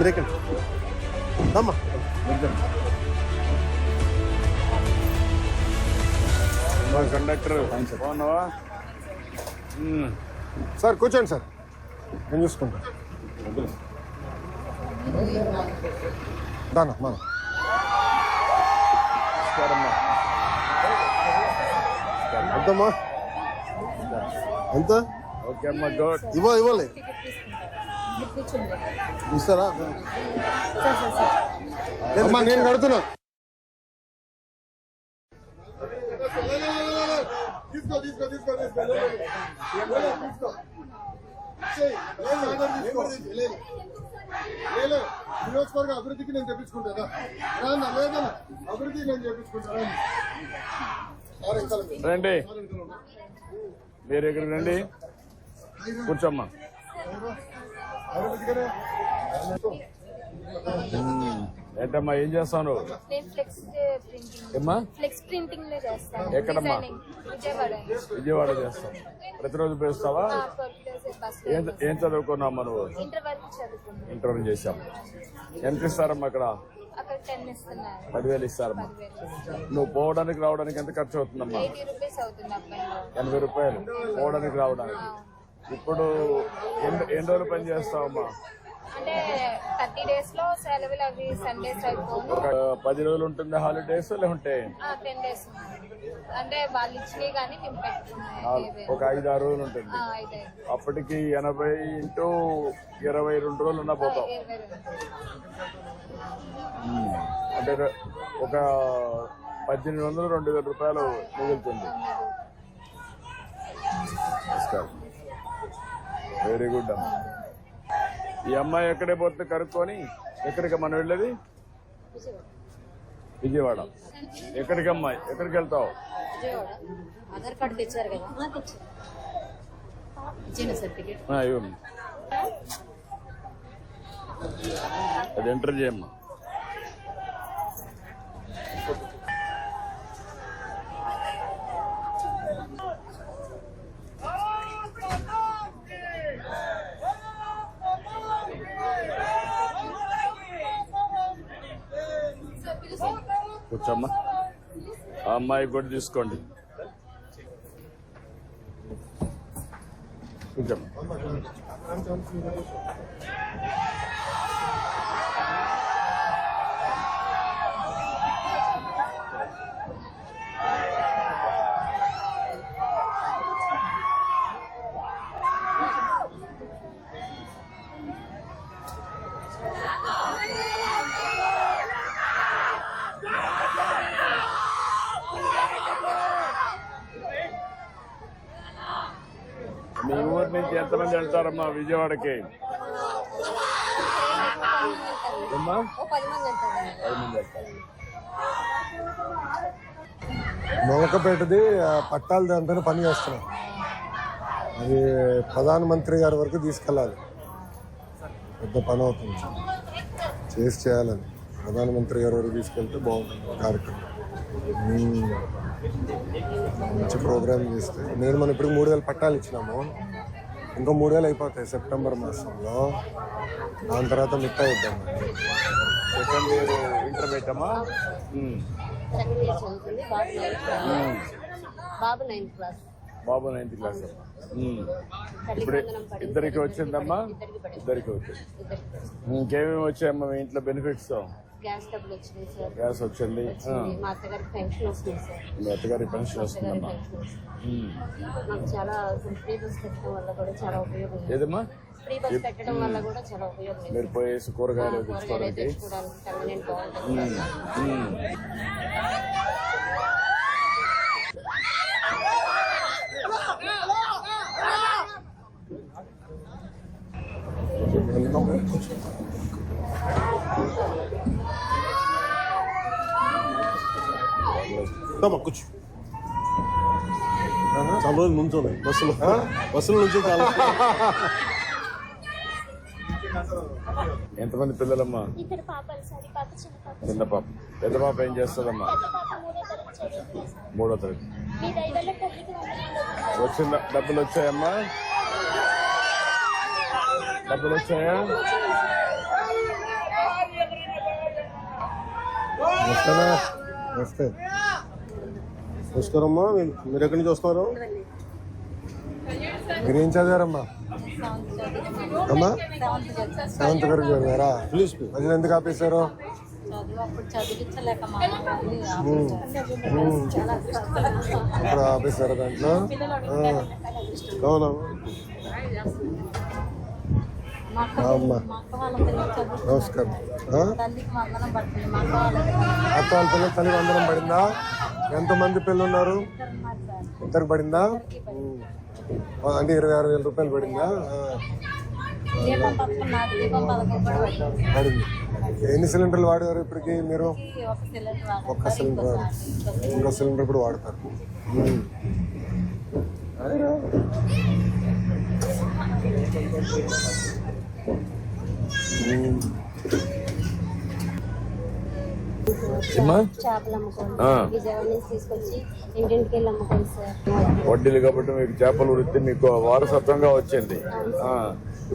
Break అమ్మా. Conductor బాగున్నావా. Sir కూర్చోండి సార్. నేను చూసుకుంటా. దానా మన. నమస్కారమ్మా. ఎంతమ్మా? ఎంత? ఓకే అమ్మా గుడ్ ఇవ్వ ఇవ్వాలి. ఇస్తారా? అమ్మా నేను కడుతున్నా. తీసుకో తీసుకో తీసుకో తీసుకో తీసుకో. లేదు నియోజకవర్గ అభివృద్ధికి నేను తెప్పించుకుంటా రానా లేదన్నా అభివృద్ధికి నేను ఇంకా రండి. మీరు ఇక్కడికి రండి. కూర్చోమ్మా. ఏంటమ్మా ఏం చేస్తాను? ఎక్కడమ్మా? విజయవాడ. చేస్తావు. ప్రతిరోజు పేస్తావా ఏం చదువుకున్నామ్మా నువ్వు? ఇంటర్వ్యూ చేశాం ఎంత ఇస్తారమ్మా అక్కడ? పదివేలు ఇస్తారమ్మా. నువ్వు పోవడానికి రావడానికి ఎంత ఖర్చు అవుతుందమ్మా? ఎనభై రూపాయలు పోవడానికి రావడానికి. ఇప్పుడు ఎన్ని రోజులు పని చేస్తావమ్మా? అంటే థర్టీ డేస్లో సెలవులు అవి సండేస్ అయిపోను ఒక పది రోజులు ఉంటుంది హాలిడేస్ లేకుంటే టెన్ డేస్ అంటే వాళ్ళు ఇచ్చినవి కానీ మేము పెట్టుకున్నాయి నాలుగు- ఒక ఐదు ఆరు రోజులు ఉంటుంది. అప్పటికి ఎనభై ఇంటూ ఇరవై రెండు రోజులు ఉన్నా పోతాం. అంటే ఒక పద్దెనిమిది వందలు రెండు వేల రూపాయలు మిగులుతుంది. వెరీ గుడ్ అమ్మ. ఈ అమ్మాయి ఎక్కడే పోతే కనుక్కొని ఎక్కడికి మనం వెళ్ళేది? విజయవాడ. ఎక్కడికి అమ్మాయి? ఎక్కడికి వెళ్తావు? విజయవాడ ఆధార్ కార్డు తెచ్చారు కదా. ఇచ్చిన సర్టిఫికేట్ ఆ, ఇవ్వమ్మ. అది ఎంటర్ చేయమ్మా. తీసుకోవచ్చమ్మా ఆ అమ్మాయి కూడా తీసుకోండి. కూర్చోమ్మా మీ ఊరు వెళ్తారమ్మా విజయవాడకి. అమ్మా ఓ పది నొలకపేటది పని చేస్తున్నాం. అది ప్రధానమంత్రి గారి వరకు తీసుకెళ్ళాలి. పెద్ద పని అవుతుంది. చేసి చేయాలని. ప్రధానమంత్రి గారి వరకు తీసుకెళ్తే బాగుంటుంది కార్యక్రమం. మంచి ప్రోగ్రామ్ చేస్తే. నేను మనం ఇప్పుడు మూడు వేలు పట్టాలు ఇచ్చినాము. ఇంకో మూడు వేలు అయిపోతాయి సెప్టెంబర్ మాసంలో. దాని తర్వాత మిగతా ఇద్దాం సెకండ్ ఇయర్ ఇంటర్మీడియట్ అమ్మా ఉమ్. సెకండ్ ఇయర్ చదువుతుంది బాబు నైన్త్ క్లాస్. బాబు నైన్త్ క్లాస్. ఇప్పుడు ఇద్దరికి వచ్చిందమ్మా? ఇద్దరికి వచ్చింది. ఇంకేమేమి వచ్చాయమ్మా మీ ఇంట్లో బెనిఫిట్స్ గ్యాస్ డబ్బులు వచ్చినాయి సార్. గ్యాస్ వచ్చింది. మా అత్తగారికి పెన్షన్ వస్తుంది సార్. మీ అత్తగారి పెన్షన్ వస్తుందమ్మా. మాకు చాలా ఫ్రీ బస్ పెట్టడం వల్ల కూడా చాలా ఉపయోగం ఉంది. ఏదమ్మా? ఫ్రీ బస్ పెట్టడం వల్ల కూడా చాలా ఉపయోగం ఉంది. మీరు పోయేసి కూరగాయలు తెచ్చుకోవడానికి? తెచ్చుకోవడానికి కన్వీనియంట్ బాగుంటుంది ఉమ్. కూర్చో. చాలా రోజులు నుంచోలే. బస్సులో. బస్సులో నుంచి చాలా. ఎంతమంది పిల్లలమ్మా? ఇద్దరు పాపలు సార్ ఈ పాప చిన్న పాప. పెద్ద పాప ఏం చేస్తుందమ్మా? మూడో తరగతి వచ్చిన డబ్బులు వచ్చాయమ్మా? డబ్బులు వచ్చాయా? వస్తానా వస్తే నమస్కారం అమ్మా మీ- మీరు ఎక్కడి నుంచి వస్తున్నారు? మీరేం చదివారమ్మా. అమ్మా సెవెంత్ వరకు చదివారా? ప్లీజ్ మధ్యలో ఎందుకు ఆపేశారు? ఇప్పుడు ఆపేశారు దాంట్లో. అవునా? అమ్మ. నమస్కారం. వాళ్ళ వాళ్ళ పిల్లలు తల్లి వందనం పడిందా? ఎంతమంది పిల్లలు ఉన్నారు ఇద్దరికి పడిందా? అంటే ఇరవై ఆరు వేల రూపాయలు పడిందా? పడింది. ఎన్ని సిలిండర్లు వాడారు ఇప్పటికి మీరు. ఒక్క సిలిండర్. ఇంకో సిలిండర్. కూడా వాడతారు. ఉమ్. వడ్డీలు కాబట్టి మీకు చేపల వృత్తి మీకు వారసత్వంగా వచ్చింది. ఆ.